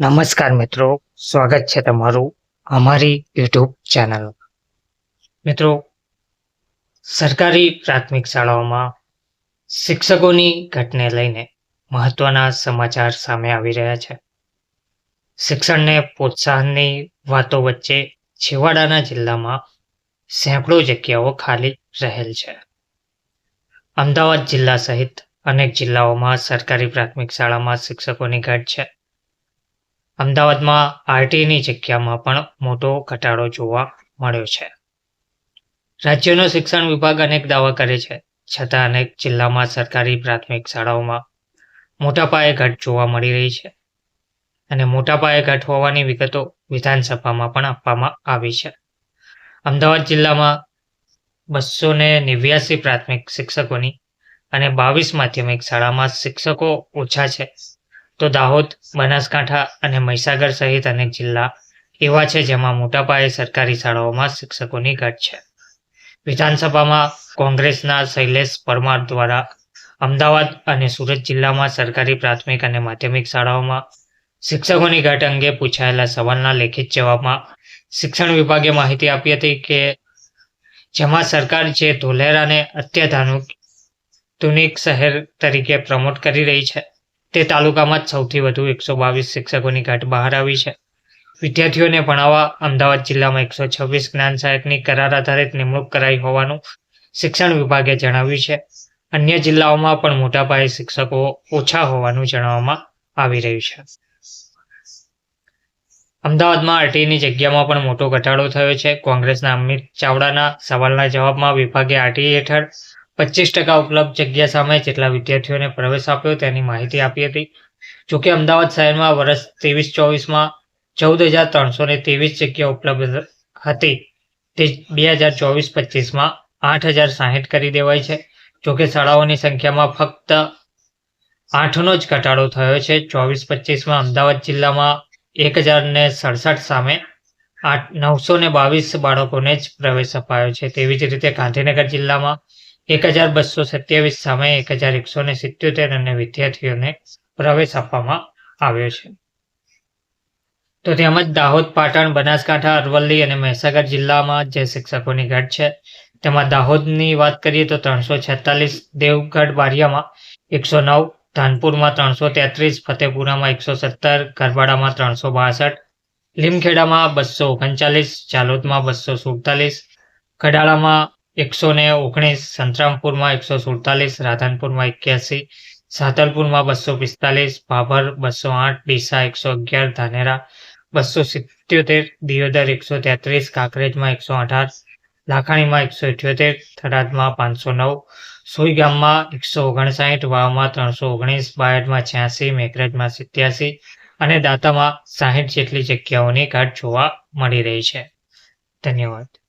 નમસ્કાર મિત્રો, સ્વાગત છે તમારું અમારી યુટ્યુબ ચેનલ. મિત્રો, સરકારી પ્રાથમિક શાળાઓમાં શિક્ષકોની ઘટને લઈને મહત્વના સમાચાર સામે આવી રહ્યા છે. શિક્ષણને પ્રોત્સાહનની વાતો વચ્ચે છેવાડાના જિલ્લામાં સેંકડો જગ્યાઓ ખાલી રહેલ છે. અમદાવાદ જિલ્લા સહિત અનેક જિલ્લાઓમાં સરકારી પ્રાથમિક શાળામાં શિક્ષકોની ઘટ છે. અમદાવાદમાં આરટીની જગ્યામાં પણ મોટો ઘટાડો જોવા મળ્યો છે. રાજ્યનો શિક્ષણ વિભાગ અનેક દાવા કરે છે, છતાં અનેક જિલ્લામાં સરકારી પ્રાથમિક શાળાઓમાં મોટા પાયે ઘટ જોવા મળી રહી છે અને મોટા પાયે ઘટ હોવાની વિગતો વિધાનસભામાં પણ આપવામાં આવી છે. અમદાવાદ જિલ્લામાં બસો ને નેવ્યાસી પ્રાથમિક શિક્ષકોની અને બાવીસ માધ્યમિક શાળામાં શિક્ષકો ઓછા છે. તો દાહોદ, બનાસકાંઠા અને મહીસાગર સહિત અનેક જિલ્લા એવા છે જેમાં મોટા પાયે સરકારી શાળાઓમાં શિક્ષકોની ઘટ છે. વિધાનસભામાં કોંગ્રેસના શૈલેષ પરમાર દ્વારા અમદાવાદ અને સુરત જિલ્લામાં સરકારી પ્રાથમિક અને માધ્યમિક શાળાઓમાં શિક્ષકોની ઘટ અંગે પૂછાયેલા સવાલના લેખિત જવાબમાં શિક્ષણ વિભાગે માહિતી આપી હતી કે જેમાં સરકાર જે ધોલેરાને અત્યાધુનિક શહેર તરીકે પ્રમોટ કરી રહી છે તે તાલુકામાં જ સૌથી વધુ એકસો બાવીસ શિક્ષકોની ઘટ બહાર આવી છે. વિદ્યાર્થીઓને ભણાવવા અમદાવાદ જિલ્લામાં એકસો છવ્વીસ જ્ઞાન સહાયકની કરાર આધારિત નિમણૂક કરાઈ હોવાનું શિક્ષણ વિભાગે જણાવ્યું છે. અન્ય જિલ્લાઓમાં પણ મોટા પાયે શિક્ષકો ઓછા હોવાનું જણાવવામાં આવી રહ્યું છે. અમદાવાદમાં આરટીની જગ્યામાં પણ મોટો ઘટાડો થયો છે. કોંગ્રેસના અમિત ચાવડાના સવાલના જવાબમાં વિભાગે આરટી હેઠળ પચીસ ટકા ઉપલબ્ધ જગ્યા સામે જેટલા વિદ્યાર્થીઓને પ્રવેશ આપ્યો તેની માહિતી આપી હતી. જોકે અમદાવાદ શહેરમાં વર્ષ ત્રેવીસ ચોવીસમાં ચૌદ હજાર ત્રણસો ને ત્રેવીસ જગ્યા ઉપલબ્ધ હતી. તે બે હજાર ચોવીસ પચીસમાં આઠ હજાર સાહીઠ કરી દેવાય છે. જોકે શાળાઓની સંખ્યામાં ફક્ત આઠનો જ ઘટાડો થયો છે. ચોવીસ પચીસમાં અમદાવાદ જિલ્લામાં એક હજાર ને સડસઠ સામે આઠ નવસો ને બાવીસ બાળકોને જ પ્રવેશ અપાયો છે. તેવી જ રીતે ગાંધીનગર જિલ્લામાં એક હજાર બસો સત્યાવીસ સામે એક હજાર એકસો ને સિત્યોતેર અને વિદ્યાર્થીઓને પ્રવેશ આપવામાં આવ્યો છે. તો તેમજ દાહોદ, પાટણ, બનાસકાંઠા, અરવલ્લી અને મહીસાગર જિલ્લામાં જે શિક્ષકોની ઘટ છે, તેમાં દાહોદની વાત કરીએ તો ત્રણસો છેતાલીસ દેવગઢ બારિયામાં એકસો નવ, ધાનપુરમાં ત્રણસો તેત્રીસ, ફતેપુરામાં એકસો સત્તર ગરબાડામાં ત્રણસો બાસઠ, લીમખેડામાં બસો ઓગણચાલીસ ચાલોદમાં બસો સુડતાલીસ કડાળામાં એકસો ને ઓગણીસ, સંતરામપુરમાં એકસો સુડતાલીસ, રાધનપુરમાં એક્યાસી, સાતલપુરમાં બસો પિસ્તાલીસ ભાભર બસો આઠ, ડીસા એકસો અગિયાર, ધાનેરા બસો સિત્યોતેર, દિયોદર એકસો તેત્રીસ, કાંકરેજમાં એકસો અઢાર, લાખાણીમાં એકસો અઠ્યોતેર થરાદમાં પાંચસો નવ, સોઈગામમાં એકસો ઓગણસાઠ, વાવમાં ત્રણસો ઓગણીસ, બાયડમાં છ્યાસી, મેઘરજમાં સિત્યાસી અને દાંતામાં સાહીઠ જેટલી જગ્યાઓની ઘટ જોવા મળી રહી છે. ધન્યવાદ.